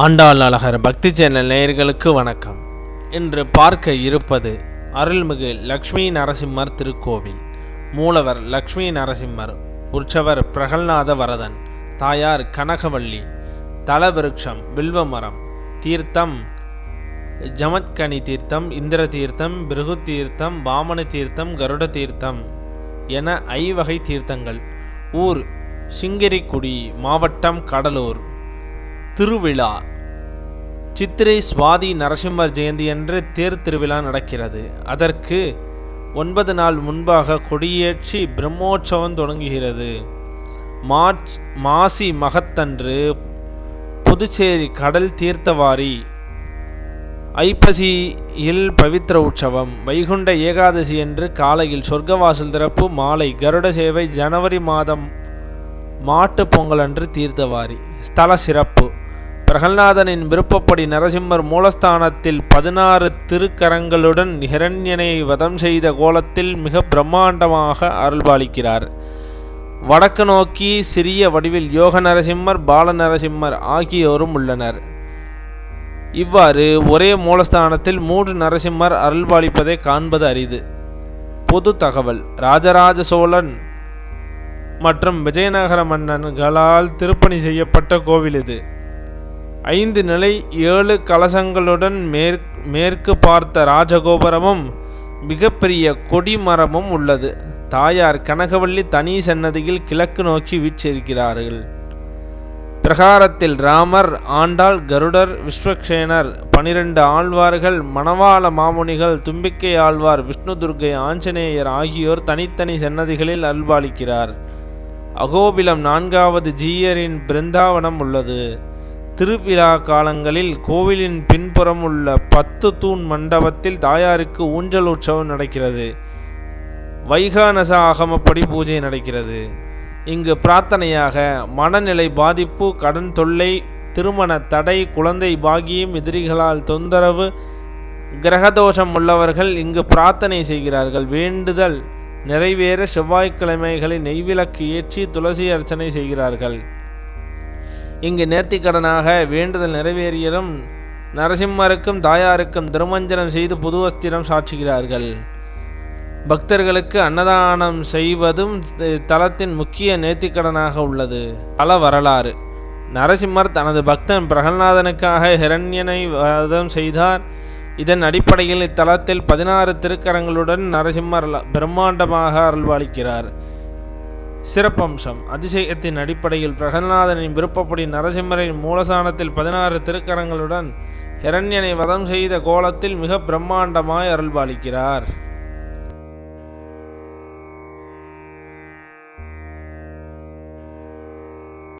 ஆண்டாள் அழகர் பக்தி சேனல் நேயர்களுக்கு வணக்கம். இன்று பார்க்க இருப்பது அருள்மிகு லக்ஷ்மி நரசிம்மர் திருக்கோவில். மூலவர் லக்ஷ்மி நரசிம்மர் உற்சவர் பிரகல்நாத வரதன் தாயார் கனகவள்ளி தலவிருட்சம் வில்வமரம் தீர்த்தம் ஜமத்கனி தீர்த்தம் இந்திர தீர்த்தம் பிருகு தீர்த்தம் வாமன தீர்த்தம் கருட தீர்த்தம் என ஐவகை தீர்த்தங்கள். ஊர் சிங்கிரிக்குடி மாவட்டம் கடலூர். திருவிழா. சித்திரை சுவாதி நரசிம்மர் ஜெயந்தி என்று தேர் திருவிழா நடக்கிறது. அதற்கு ஒன்பது நாள் முன்பாக கொடியேற்றி பிரம்மோற்சவம் தொடங்குகிறது. மார்ச் மாசி மகத்தன்று புதுச்சேரி கடல் தீர்த்தவாரி ஐப்பசியில் பவித்ர உற்சவம் வைகுண்ட ஏகாதசி என்று காலையில் சொர்க்கவாசல் திறப்பு மாலை கருட சேவை ஜனவரி மாதம் மாட்டுப் பொங்கல் அன்று தீர்த்தவாரி. ஸ்தல சிறப்பு. பிரகல்நாதனின் விருப்பப்படி நரசிம்மர் மூலஸ்தானத்தில் பதினாறு திருக்கரங்களுடன் ஹிரண்யனை வதம் செய்த கோலத்தில் மிக பிரம்மாண்டமாக அருள்பாலிக்கிறார். வடக்கு நோக்கி சிறிய வடிவில் யோக நரசிம்மர் பால நரசிம்மர் ஆகியோரும் உள்ளனர். இவ்வாறு ஒரே மூலஸ்தானத்தில் மூன்று நரசிம்மர் அருள்பாலிப்பதை காண்பது அரிது. பொது தகவல் ராஜராஜ சோழன் மற்றும் விஜயநகர மன்னன்களால் திருப்பணி செய்யப்பட்ட கோவில் இது. ஐந்து நிலை ஏழு கலசங்களுடன் மேற் மேற்கு பார்த்த ராஜகோபுரமும் மிகப்பெரிய கொடிமரமும் உள்ளது. தாயார் கனகவள்ளி தனி சன்னதியில் கிழக்கு நோக்கி வீற்றிருக்கிறார்கள். பிரகாரத்தில் ராமர் ஆண்டாள் கருடர் விஸ்வக்ஷேனர் பனிரெண்டு ஆழ்வார்கள் மணவாள மாமுனிகள் தும்பிக்கை ஆழ்வார் விஷ்ணு துர்க்கை ஆஞ்சநேயர் ஆகியோர் தனித்தனி சன்னதிகளில் அல்பாளிக்கிறார் அகோபிலம் நான்காவது ஜீயரின் பிருந்தாவனம் உள்ளது. திருவிழா காலங்களில் கோவிலின் பின்புறம் உள்ள பத்து தூண் மண்டபத்தில் தாயாருக்கு ஊஞ்சல் உற்சவம் நடக்கிறது. வைகானச ஆகமப்படி பூஜை நடக்கிறது. இங்கு பிரார்த்தனையாக மனநிலை பாதிப்பு கடன் தொல்லை திருமண தடை குழந்தை பாகியம் எதிரிகளால் தொந்தரவு கிரகதோஷம் உள்ளவர்கள் இங்கு பிரார்த்தனை செய்கிறார்கள். வேண்டுதல் நிறைவேற செவ்வாய்க்கிழமைகளில் நெய்விளக்கு ஏற்றி துளசி அர்ச்சனை செய்கிறார்கள். இங்கு நேர்த்திக்கடனாக வேண்டுதல் நிறைவேறியதும் நரசிம்மருக்கும் தாயாருக்கும் திருமஞ்சனம் செய்து புது வஸ்திரம் சாற்றுகிறார்கள். பக்தர்களுக்கு அன்னதானம் செய்வதும் தலத்தின் முக்கிய நேர்த்திக்கடனாக உள்ளது. பல வரலாறு. நரசிம்மர் தனது பக்தன் பிரகல்நாதனுக்காக ஹிரண்யனை வதம் செய்தார். இதன் அடிப்படையில் இத்தலத்தில் பதினாறு திருக்கரங்களுடன் நரசிம்மர் பிரம்மாண்டமாக அருள்வாளிக்கிறார். சிறப்பம்சம். அதிசயத்தின் அடிப்படையில் பிரகல்நாதனின் விருப்பப்படி நரசிம்மரின் மூலசானத்தில் பதினாறு திருக்கரங்களுடன் ஹிரண்யனை வதம் செய்த கோலத்தில் மிக பிரம்மாண்டமாய் அருள்பாலிக்கிறார்.